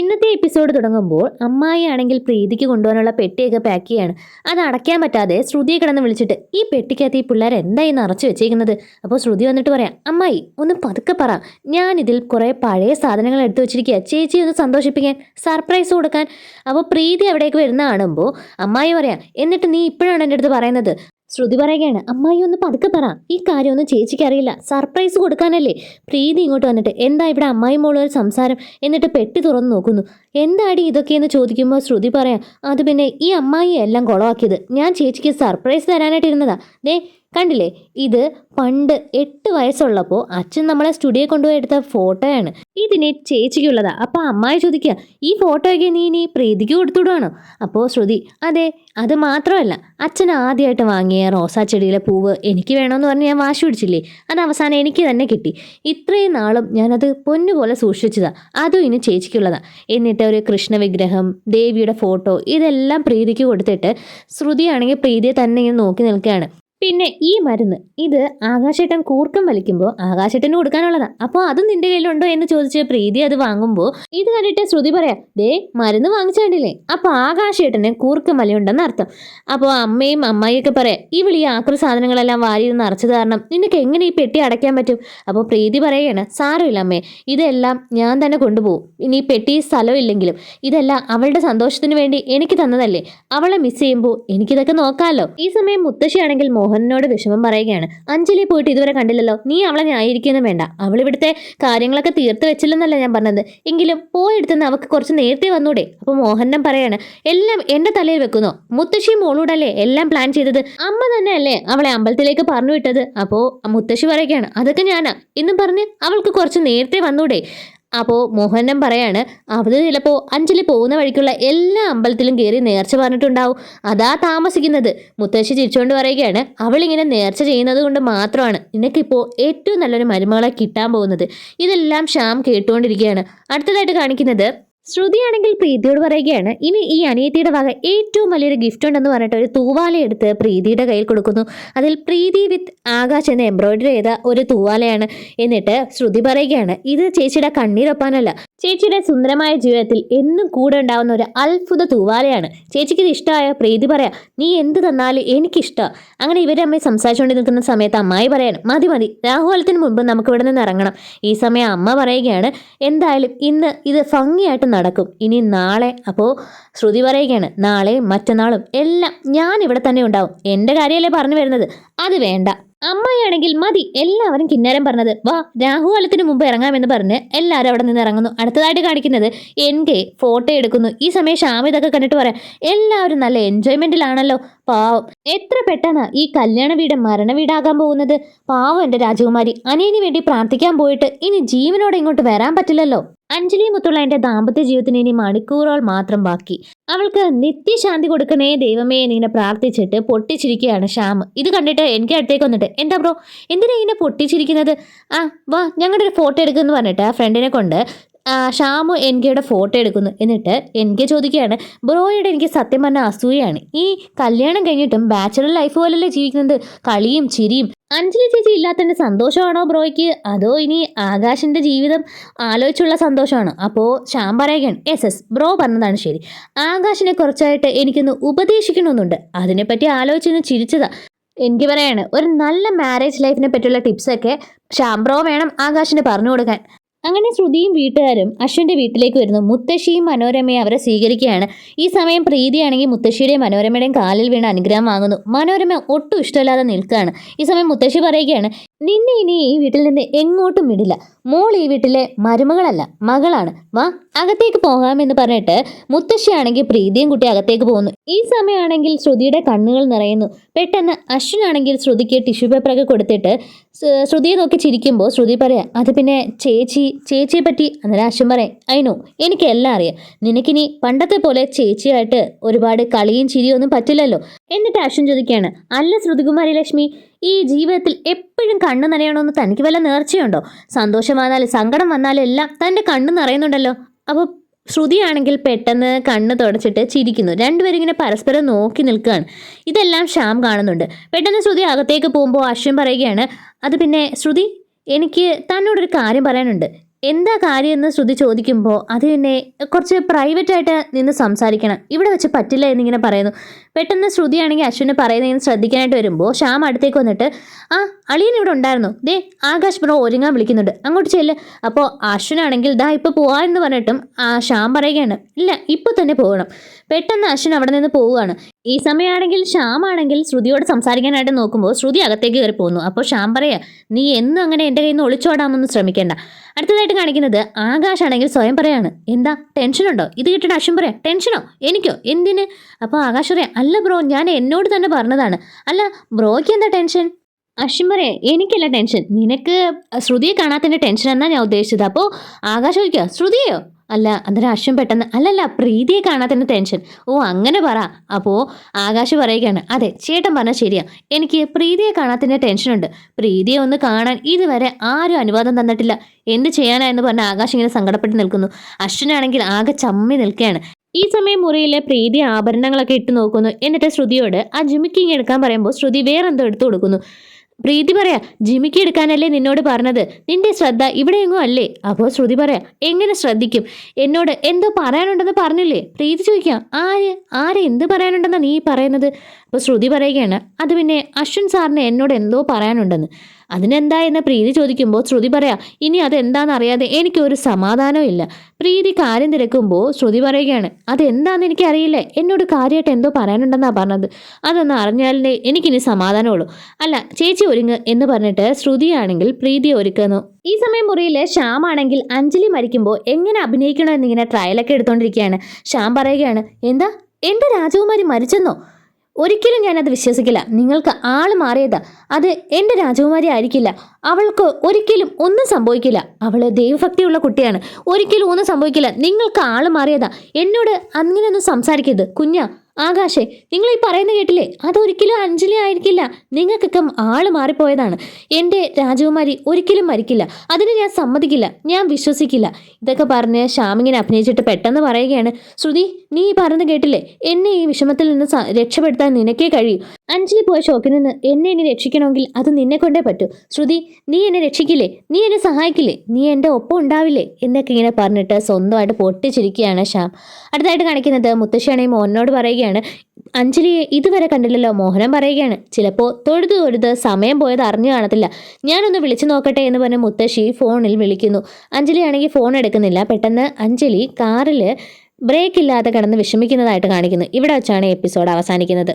ഇന്നത്തെ എപ്പിസോഡ് തുടങ്ങുമ്പോൾ അമ്മായി ആണെങ്കിൽ പ്രീതിക്ക് കൊണ്ടുപോകാനുള്ള പെട്ടിയൊക്കെ പാക്ക് ചെയ്യാണ്. അത് അടയ്ക്കാൻ പറ്റാതെ ശ്രുതിയെ കിടന്ന് വിളിച്ചിട്ട് ഈ പെട്ടിക്കകത്ത് ഈ പിള്ളേർ എന്തായി നിറച്ച് വെച്ചേക്കുന്നത്? അപ്പോൾ ശ്രുതി വന്നിട്ട് പറയാം അമ്മായി ഒന്ന് പതുക്കെ പറ. ഞാൻ ഇതിൽ കുറേ പഴയ സാധനങ്ങൾ എടുത്തു വെച്ചിരിക്കുക ചേച്ചി ഒന്ന് സന്തോഷിപ്പിക്കാൻ സർപ്രൈസ് കൊടുക്കാൻ. അപ്പോൾ പ്രീതി അവിടേക്ക് വരുന്ന കാണുമ്പോൾ അമ്മായി പറയാം എന്നിട്ട് നീ ഇപ്പോഴാണ് എന്റെ അടുത്ത് പറയുന്നത്? ശ്രുതി പറയുകയാണ് അമ്മായി ഒന്ന് പതുക്കെ പറ. ഈ കാര്യമൊന്നും ചേച്ചിക്ക് അറിയില്ല. സർപ്രൈസ് കൊടുക്കാനല്ലേ? പ്രീതി ഇങ്ങോട്ട് വന്നിട്ട് എന്താ ഇവിടെ അമ്മായി മോളൊരു സംസാരം? എന്നിട്ട് പെട്ടി തുറന്നു നോക്കുന്നു. എന്താടി ഇതൊക്കെയെന്ന് ചോദിക്കുമ്പോൾ ശ്രുതി പറയാം അത് പിന്നെ ഈ അമ്മായി എല്ലാം കുളമാക്കിയത് ഞാൻ ചേച്ചിക്ക് സർപ്രൈസ് തരാനായിട്ടിരുന്നതാ. ദേ കണ്ടില്ലേ? ഇത് പണ്ട് എട്ട് വയസ്സുള്ളപ്പോൾ അച്ഛൻ നമ്മളെ സ്റ്റുഡിയോ കൊണ്ടുപോയി എടുത്ത ഫോട്ടോയാണ്. ഇതിനെ ചേച്ചിക്കുള്ളതാ. അപ്പോൾ അമ്മായി ചോദിക്കുക ഈ ഫോട്ടോയൊക്കെ നീ ഇനി പ്രീതിക്ക് കൊടുത്തുവിടുവാണോ? അപ്പോൾ ശ്രുതി അതെ അത് മാത്രമല്ല. അച്ഛൻ ആദ്യമായിട്ട് വാങ്ങിയ റോസാ ചെടിയിലെ പൂവ് എനിക്ക് വേണമെന്ന് പറഞ്ഞ് ഞാൻ വാശി പിടിച്ചില്ലേ? അത് അവസാനം എനിക്ക് തന്നെ കിട്ടി. ഇത്രയും നാളും ഞാനത് പൊന്നുപോലെ സൂക്ഷിച്ചതാ. അതും ഇനി ചേച്ചിക്കുള്ളതാ. എന്നിട്ട് ഒരു കൃഷ്ണ വിഗ്രഹം ദേവിയുടെ ഫോട്ടോ ഇതെല്ലാം പ്രീതിക്ക് കൊടുത്തിട്ട് ശ്രുതിയാണെങ്കിൽ പ്രീതിയെ തന്നെ ഇങ്ങനെ നോക്കി നിൽക്കുകയാണ്. പിന്നെ ഈ മരുന്ന് ഇത് ആകാശേട്ടൻ കൂർക്കം വലിക്കുമ്പോൾ ആകാശേട്ടന് കൊടുക്കാനുള്ളതാണ് അപ്പോൾ അതും നിന്റെ കയ്യിലുണ്ടോ എന്ന് ചോദിച്ച് പ്രീതി അത് വാങ്ങുമ്പോൾ ഇത് കണ്ടിട്ട് ശ്രുതി പറയാം ദേ മരുന്ന് വാങ്ങിച്ചാണ്ടില്ലേ അപ്പോൾ ആകാശേട്ടന് കൂർക്കം വലിയുണ്ടെന്ന് അർത്ഥം. അപ്പോൾ അമ്മയും അമ്മായിയൊക്കെ പറയാം ഈ വിളി ആക്രി സാധനങ്ങളെല്ലാം വാരി നിറച്ചത് കാരണം നിനക്ക് എങ്ങനെ ഈ പെട്ടി അടയ്ക്കാൻ പറ്റും? അപ്പോൾ പ്രീതി പറയുകയാണ് സാരമില്ല അമ്മേ ഇതെല്ലാം ഞാൻ തന്നെ കൊണ്ടുപോകും. ഇനി ഈ പെട്ടി സ്ഥലമില്ലെങ്കിലും ഇതെല്ലാം അവളുടെ സന്തോഷത്തിന് വേണ്ടി എനിക്ക് തന്നതല്ലേ? അവളെ മിസ് ചെയ്യുമ്പോൾ എനിക്കിതൊക്കെ നോക്കാമല്ലോ ഈ സമയം മുത്തശ്ശിയാണെങ്കിൽ മോഹനനോട് വിഷമം പറയുകയാണ്. അഞ്ജലി പോയിട്ട് ഇതുവരെ കണ്ടില്ലല്ലോ. നീ അവളെ ന്യായീകരിക്കുന്നു വേണ്ട. അവൾ ഇവിടുത്തെ കാര്യങ്ങളൊക്കെ തീർത്ത് വെച്ചില്ലെന്നല്ല ഞാൻ പറഞ്ഞത്. എങ്കിലും പോയെടുത്തുനിന്ന് അവൾക്ക് കുറച്ച് നേരത്തെ വന്നൂടെ. അപ്പോൾ മോഹനൻ പറയാണ് എല്ലാം എന്റെ തലയിൽ വെക്കുന്നു. മുത്തശ്ശി മോളൂടല്ലേ എല്ലാം പ്ലാൻ ചെയ്തത്? അമ്മ തന്നെയല്ലേ അവളെ അമ്പലത്തിലേക്ക് പറഞ്ഞു വിട്ടത് അപ്പോൾ മുത്തശ്ശി പറയുകയാണ് അതൊക്കെ ഞാനാ. എന്നും പറഞ്ഞ് അവൾക്ക് കുറച്ച് നേരത്തെ വന്നൂടെ. അപ്പോൾ മോഹനം പറയാണ് അവൾ ചിലപ്പോൾ അഞ്ജലി പോകുന്ന വഴിക്കുള്ള എല്ലാ അമ്പലത്തിലും കയറി നേർച്ച പറഞ്ഞിട്ടുണ്ടാവും. അതാ താമസിക്കുന്നത്. മുത്തശ്ശി ചിരിച്ചുകൊണ്ട് പറയുകയാണ് അവളിങ്ങനെ നേർച്ച ചെയ്യുന്നത് കൊണ്ട് മാത്രമാണ് നിനക്കിപ്പോൾ ഏറ്റവും നല്ലൊരു മരുമകളെ കിട്ടാൻ പോകുന്നത്. ഇതെല്ലാം ശ്യാം കേട്ടുകൊണ്ടിരിക്കുകയാണ്. അടുത്തതായിട്ട് കാണിക്കുന്നത് ശ്രുതിയാണെങ്കിൽ പ്രീതിയോട് പറയുകയാണ് ഇനി ഈ അനിയത്തിയുടെ വക ഏറ്റവും വലിയൊരു ഗിഫ്റ്റ് ഉണ്ടെന്ന് പറഞ്ഞിട്ട് ഒരു തൂവാല എടുത്ത് പ്രീതിയുടെ കയ്യിൽ കൊടുക്കുന്നു. അതിൽ പ്രീതി വിത്ത് ആകാശ് എന്ന് എംബ്രോയിഡറി ചെയ്ത ഒരു തൂവാലയാണ്. എന്നിട്ട് ശ്രുതി പറയുകയാണ് ഇത് ചേച്ചിയുടെ കണ്ണീരൊപ്പാനല്ല. ചേച്ചിയുടെ സുന്ദരമായ ജീവിതത്തിൽ എന്നും കൂടെ ഉണ്ടാവുന്ന ഒരു അത്ഭുത തൂവാലയാണ്. ചേച്ചിക്ക് ഇത് ഇഷ്ടമായ? പ്രീതി പറയാം നീ എന്ത് തന്നാലും എനിക്കിഷ്ടമാണ് അങ്ങനെ ഇവരെ അമ്മയെ സംസാരിച്ചുകൊണ്ട് നിൽക്കുന്ന സമയത്ത് അമ്മായി പറയാണ് മതി മതി രാഹുലത്തിന് മുമ്പ് നമുക്ക് ഇവിടെ നിന്ന് ഇറങ്ങണം. ഈ സമയം അമ്മ പറയുകയാണ് എന്തായാലും ഇന്ന് ഇത് ഭംഗിയായിട്ട് നടക്കും. ഇനി നാളെ അപ്പോൾ ശ്രുതി പറയുകയാണ് നാളെ മറ്റന്നാളും എല്ലാം ഞാൻ ഇവിടെ തന്നെ ഉണ്ടാവും. എന്റെ കാര്യമല്ലേ പറഞ്ഞു വരുന്നത്? അത് വേണ്ട. അമ്മയാണെങ്കിൽ മതി എല്ലാവരും കിന്നരം പറഞ്ഞത്. വാ രാഹുകാലത്തിന് മുമ്പ് ഇറങ്ങാമെന്ന് പറഞ്ഞ് എല്ലാവരും അവിടെ നിന്ന് ഇറങ്ങുന്നു. അടുത്തതായിട്ട് കാണിക്കുന്നത് എൻ കെ ഫോട്ടോ എടുക്കുന്നു. ഈ സമയം ഷാമി ഇതൊക്കെ കണ്ടിട്ട് പറയാം എല്ലാവരും നല്ല എൻജോയ്മെന്റിലാണല്ലോ. പാവം. എത്ര പെട്ടെന്നാ ഈ കല്യാണ വീട് മരണ വീടാകാൻ പോകുന്നത്? പാവം എന്റെ രാജകുമാരി. അനിയന് വേണ്ടി പ്രാർത്ഥിക്കാൻ പോയിട്ട് ഇനി ജീവനോടെ ഇങ്ങോട്ട് വരാൻ പറ്റില്ലല്ലോ. അഞ്ജലി മുത്തുള്ള എന്റെ ദാമ്പത്യ ജീവിതത്തിന് ഇനി മണിക്കൂറുകൾ മാത്രം ബാക്കി. അവൾക്ക് നിത്യശാന്തി കൊടുക്കണേ ദൈവമേ എന്നിങ്ങനെ പ്രാർത്ഥിച്ചിട്ട് പൊട്ടിച്ചിരിക്കുകയാണ് ശ്യാം. ഇത് കണ്ടിട്ട് എനിക്ക് അടുത്തേക്ക് വന്നിട്ട് എന്താ ബ്രോ എന്തിനാ ഇങ്ങനെ പൊട്ടിച്ചിരിക്കുന്നത്? ആ വാ ഞങ്ങളുടെ ഒരു ഫോട്ടോ എടുക്കുമെന്ന് പറഞ്ഞിട്ട് ആ ഫ്രണ്ടിനെ കൊണ്ട് ഷാമു എൻ കെയുടെ ഫോട്ടോ എടുക്കുന്നു. എന്നിട്ട് എൻ കെ ചോദിക്കുകയാണ് ബ്രോയുടെ എനിക്ക് സത്യം പറഞ്ഞ അസൂയാണ് ഈ കല്യാണം കഴിഞ്ഞിട്ടും ബാച്ചുലർ ലൈഫ് പോലല്ലേ ജീവിക്കുന്നത്? കളിയും ചിരിയും. അഞ്ജലി ചേച്ചി ഇല്ലാത്തതിന്റെ സന്തോഷമാണോ ബ്രോയ്ക്ക്? അതോ ഇനി ആകാശിന്റെ ജീവിതം ആലോചിച്ചുള്ള സന്തോഷമാണോ? അപ്പോൾ ശ്യാം പറയുകയാണ് എസ് എസ് ബ്രോ പറഞ്ഞതാണ് ശരി. ആകാശിനെ കുറച്ചായിട്ട് എനിക്കൊന്ന് ഉപദേശിക്കണമെന്നുണ്ട്. അതിനെപ്പറ്റി ആലോചിച്ചൊന്ന് ചിരിച്ചതാ. എനിക്ക് പറയാണ് ഒരു നല്ല മാരേജ് ലൈഫിനെ പറ്റിയുള്ള ടിപ്സൊക്കെ ശ്യാം ബ്രോ വേണം ആകാശിന് പറഞ്ഞു കൊടുക്കാൻ. അങ്ങനെ ശ്രുതിയും വീട്ടുകാരും അശ്വിന്റെ വീട്ടിലേക്ക് വരുന്നു. മുത്തശ്ശിയും മനോരമയും അവരെ സ്വീകരിക്കുകയാണ്. ഈ സമയം പ്രീതിയാണെങ്കിൽ മുത്തശ്ശിയുടെയും മനോരമയുടെയും കാലിൽ വീണ് അനുഗ്രഹം വാങ്ങുന്നു. മനോരമ ഒട്ടും ഇഷ്ടമില്ലാതെ നിൽക്കുകയാണ്. ഈ സമയം മുത്തശ്ശി പറയുകയാണ് നിന്നെ ഇനി ഈ വീട്ടിൽ നിന്ന് എങ്ങോട്ടും വിടില്ല. മോൾ ഈ വീട്ടിലെ മരുമകളല്ല മകളാണ്. വാ അകത്തേക്ക് പോകാമെന്ന് പറഞ്ഞിട്ട് മുത്തശ്ശിയാണെങ്കിൽ പ്രീതിയും കുട്ടി അകത്തേക്ക് പോകുന്നു. ഈ സമയമാണെങ്കിൽ ശ്രുതിയുടെ കണ്ണുകൾ നിറയുന്നു. പെട്ടെന്ന് അശ്വിനാണെങ്കിൽ ശ്രുതിക്ക് ടിഷ്യൂ പേപ്പറൊക്കെ കൊടുത്തിട്ട് ശ്രുതിയെ നോക്കി ചിരിക്കുമ്പോൾ ശ്രുതി പറയാം അത് പിന്നെ ചേച്ചി ചേച്ചിയെ പറ്റി അന്നേരം അശ്വൻ പറയാം അയിനോ എനിക്ക് എല്ലാം അറിയാം. നിനക്കിനി പണ്ടത്തെ പോലെ ചേച്ചിയായിട്ട് ഒരുപാട് കളിയും ചിരിയും ഒന്നും പറ്റില്ലല്ലോ? എന്നിട്ട് അശ്വൻ ചോദിക്കുകയാണ് അല്ല ശ്രുതികുമാരി ലക്ഷ്മി ഈ ജീവിതത്തിൽ എപ്പോഴും കണ്ണു നനയണമെന്ന് തനിക്ക് വല്ല നേർച്ചയുണ്ടോ? സന്തോഷം വന്നാലും സങ്കടം വന്നാലും എല്ലാം തന്റെ കണ്ണു നിറയുന്നുണ്ടല്ലോ. അപ്പോൾ ശ്രുതിയാണെങ്കിൽ പെട്ടെന്ന് കണ്ണ് തുടച്ചിട്ട് ചിരിക്കുന്നു. രണ്ടുപേരും ഇങ്ങനെ പരസ്പരം നോക്കി നിൽക്കുകയാണ്. ഇതെല്ലാം ശ്യാം കാണുന്നുണ്ട്. പെട്ടെന്ന് ശ്രുതി അകത്തേക്ക് പോകുമ്പോൾ അശ്വൻ പറയുകയാണ് അത് പിന്നെ ശ്രുതി എനിക്ക് തന്നോടൊരു കാര്യം പറയാനുണ്ട്. എന്താ കാര്യം എന്ന് ശ്രുതി ചോദിക്കുമ്പോൾ അത് പിന്നെ കുറച്ച് പ്രൈവറ്റ് ആയിട്ട് നിന്ന് സംസാരിക്കണം. ഇവിടെ വെച്ച് പറ്റില്ല എന്നിങ്ങനെ പറയുന്നു. പെട്ടെന്ന് ശ്രുതിയാണെങ്കിൽ അശ്വിനെ പറയുന്നതിന് ശ്രദ്ധിക്കാനായിട്ട് വരുമ്പോൾ ശ്യാം അടുത്തേക്ക് വന്നിട്ട് ആ അളിയൻ ഇവിടെ ഉണ്ടായിരുന്നു. ദേ ആകാശ് ബ്രോ ഒരുങ്ങാൻ വിളിക്കുന്നുണ്ട്. അങ്ങോട്ട് ചെല്ല്. അപ്പോൾ അശ്വിനാണെങ്കിൽ ദാ ഇപ്പോൾ പോവാമെന്ന് പറഞ്ഞിട്ടും ആ ശ്യാം പറയുകയാണ് ഇല്ല ഇപ്പോൾ തന്നെ പോകണം. പെട്ടെന്ന് അശ്വിൻ അവിടെ നിന്ന് പോവുകയാണ്. ഈ സമയമാണെങ്കിൽ ശ്യാം ആണെങ്കിൽ ശ്രുതിയോട് സംസാരിക്കാനായിട്ട് നോക്കുമ്പോൾ ശ്രുതി അകത്തേക്ക് കയറി പോകുന്നു. അപ്പോൾ ശ്യാം പറയാ നീ എന്നും അങ്ങനെ എന്റെ കയ്യിൽ നിന്ന് ഒളിച്ചോടാമൊന്നും ശ്രമിക്കേണ്ട. അടുത്തതായിട്ട് കാണിക്കുന്നത് ആകാശാണെങ്കിൽ സ്വയം പറയാണ്. എന്താ? ടെൻഷനുണ്ടോ ഇത് കിട്ടിയിട്ട് അശ്വൻ പറയാം ടെൻഷനോ എനിക്കോ? എന്തിന്? അപ്പോൾ ആകാശ് പറയാം അല്ല ബ്രോ ഞാൻ എന്നോട് തന്നെ പറഞ്ഞതാണ്. അല്ല ബ്രോയ്ക്ക് എന്താ ടെൻഷൻ അശ്വിൻ പറയാം എനിക്കല്ല ടെൻഷൻ നിനക്ക് ശ്രുതിയെ കാണാത്തതിന്റെ ടെൻഷൻ എന്നാണ് ഞാൻ ഉദ്ദേശിച്ചത്. അപ്പോൾ ആകാശ് ചോദിക്കുക ശ്രുതിയോ അല്ല അന്നേരം പെട്ടെന്ന് അല്ലല്ല പ്രീതിയെ കാണാത്തതിന്റെ ടെൻഷൻ ഓ അങ്ങനെ പറ. അപ്പോൾ ആകാശ് പറയുകയാണ് അതെ ചേട്ടൻ പറഞ്ഞാൽ ശരിയാ. എനിക്ക് പ്രീതിയെ കാണാത്തതിന്റെ ടെൻഷനുണ്ട് പ്രീതിയെ ഒന്ന് കാണാൻ ഇതുവരെ ആരും അനുവാദം തന്നിട്ടില്ല. എന്ത് ചെയ്യാനാ എന്ന് പറഞ്ഞ ആകാശ് ഇങ്ങനെ സങ്കടപ്പെട്ട് നിൽക്കുന്നു. അശ്വനാണെങ്കിൽ ആകെ ചമ്മി നിൽക്കുകയാണ്. ഈ സമയം മുറിയിലെ പ്രീതി ആഭരണങ്ങളൊക്കെ ഇട്ട് നോക്കുന്നു. എന്നിട്ട് ശ്രുതിയോട് ആ ജിമിക്കിങ് എടുക്കാൻ പറയുമ്പോൾ ശ്രുതി വേറെന്തോ എടുത്തു കൊടുക്കുന്നു. പ്രീതി പറയാ ജിമിക്ക് എടുക്കാനല്ലേ നിന്നോട് പറഞ്ഞത്? നിന്റെ ശ്രദ്ധ ഇവിടെയെങ്ങും അല്ലേ? അപ്പോൾ ശ്രുതി പറയാ എങ്ങനെ ശ്രദ്ധിക്കും? എന്നോട് എന്തോ പറയാനുണ്ടെന്ന് പറഞ്ഞില്ലേ? പ്രീതി ചോദിക്കാം ആര്? ആര് എന്ത് പറയാനുണ്ടെന്നാ നീ പറയുന്നത്? അപ്പോൾ ശ്രുതി പറയുകയാണ് അത് പിന്നെ അശ്വിൻ സാറിന് എന്നോട് എന്തോ പറയാനുണ്ടെന്ന്. അതിനെന്താ എന്ന് പ്രീതി ചോദിക്കുമ്പോൾ ശ്രുതി പറയാ ഇനി അതെന്താണെന്ന് അറിയാതെ എനിക്കൊരു സമാധാനവും ഇല്ല. പ്രീതി കാര്യം തിരക്കുമ്പോൾ ശ്രുതി പറയുകയാണ് അതെന്താണെന്ന് എനിക്കറിയില്ല. എന്നോട് കാര്യമായിട്ട് എന്തോ പറയാനുണ്ടെന്നാണ് പറഞ്ഞത്. അതൊന്ന് അറിഞ്ഞാലേ എനിക്കിനി സമാധാനമുള്ളൂ. അല്ല ചേച്ചി ഒരുങ്ങ് എന്ന് പറഞ്ഞിട്ട് ശ്രുതിയാണെങ്കിൽ പ്രീതി ഒരുക്കുന്നു ഈ സമയം മുറിയിൽ ശ്യാം ആണെങ്കിൽ അഞ്ജലി മരിക്കുമ്പോൾ എങ്ങനെ അഭിനയിക്കണോ എന്നിങ്ങനെ ട്രയലൊക്കെ എടുത്തുകൊണ്ടിരിക്കുകയാണ് ശ്യാം പറയുകയാണ് എന്താ? എന്റെ രാജകുമാരി മരിച്ചെന്നോ? ഒരിക്കലും ഞാനത് വിശ്വസിക്കില്ല. നിങ്ങൾക്ക് ആൾ മാറിയതാ. അത് എന്റെ രാജകുമാരി ആയിരിക്കില്ല. അവൾക്ക് ഒരിക്കലും ഒന്നും സംഭവിക്കില്ല. അവൾ ദൈവഭക്തിയുള്ള കുട്ടിയാണ്. ഒരിക്കലും ഒന്നും സംഭവിക്കില്ല. നിങ്ങൾക്ക് ആൾ മാറിയതാ. എന്നോട് അങ്ങനെയൊന്നും സംസാരിക്കരുത്. കുഞ്ഞാ ആകാശേ നിങ്ങൾ ഈ പറയുന്ന കേട്ടില്ലേ? അതൊരിക്കലും അഞ്ജലി ആയിരിക്കില്ല. നിങ്ങൾക്കൊക്കെ ആൾ മാറിപ്പോയതാണ്. എന്റെ രാജകുമാരി ഒരിക്കലും മരിക്കില്ല. അതിന് ഞാൻ സമ്മതിക്കില്ല. ഞാൻ വിശ്വസിക്കില്ല. ഇതൊക്കെ പറഞ്ഞ് ശ്യാമിങ്ങനെ അഭിനയിച്ചിട്ട് പെട്ടെന്ന് പറയുകയാണ്. ശ്രുതി നീ ഈ പറയുന്നത് കേട്ടില്ലേ? എന്നെ ഈ വിഷമത്തിൽ നിന്ന് രക്ഷപ്പെടുത്താൻ നിനക്കേ കഴിയും. അഞ്ജലി പോയ ഷോക്കിൽ നിന്ന് എന്നെ ഇനി രക്ഷിക്കണമെങ്കിൽ അത് നിന്നെ കൊണ്ടേ പറ്റൂ. ശ്രുതി നീ എന്നെ രക്ഷിക്കില്ലേ? നീ എന്നെ സഹായിക്കില്ലേ? നീ എന്റെ ഒപ്പം ഉണ്ടാവില്ലേ? എന്നൊക്കെ ഇങ്ങനെ പറഞ്ഞിട്ട് സ്വന്തമായിട്ട് പൊട്ടിച്ചിരിക്കുകയാണ് ശ്യാം. അടുത്തായിട്ട് കാണിക്കുന്നത് മുത്തശ്ശിയാണെങ്കിൽ മോഹനോട് പറയുകയാണ് അഞ്ജലിയെ ഇതുവരെ കണ്ടില്ലല്ലോ മോഹനം പറയുകയാണ്. ചിലപ്പോൾ തൊഴുത് തൊഴുത് സമയം പോയത് അറിഞ്ഞു കാണത്തില്ല. ഞാനൊന്ന് വിളിച്ചു നോക്കട്ടെ എന്ന് പറഞ്ഞ് മുത്തശ്ശി ഫോണിൽ വിളിക്കുന്നു. അഞ്ജലി ആണെങ്കിൽ ഫോൺ എടുക്കുന്നില്ല. പെട്ടെന്ന് അഞ്ജലി കാറിൽ ബ്രേക്ക് ഇല്ലാതെ കിടന്ന് വിഷമിക്കുന്നതായിട്ട് കാണിക്കുന്നു. ഇവിടെ വെച്ചാണ് എപ്പിസോഡ് അവസാനിക്കുന്നത്.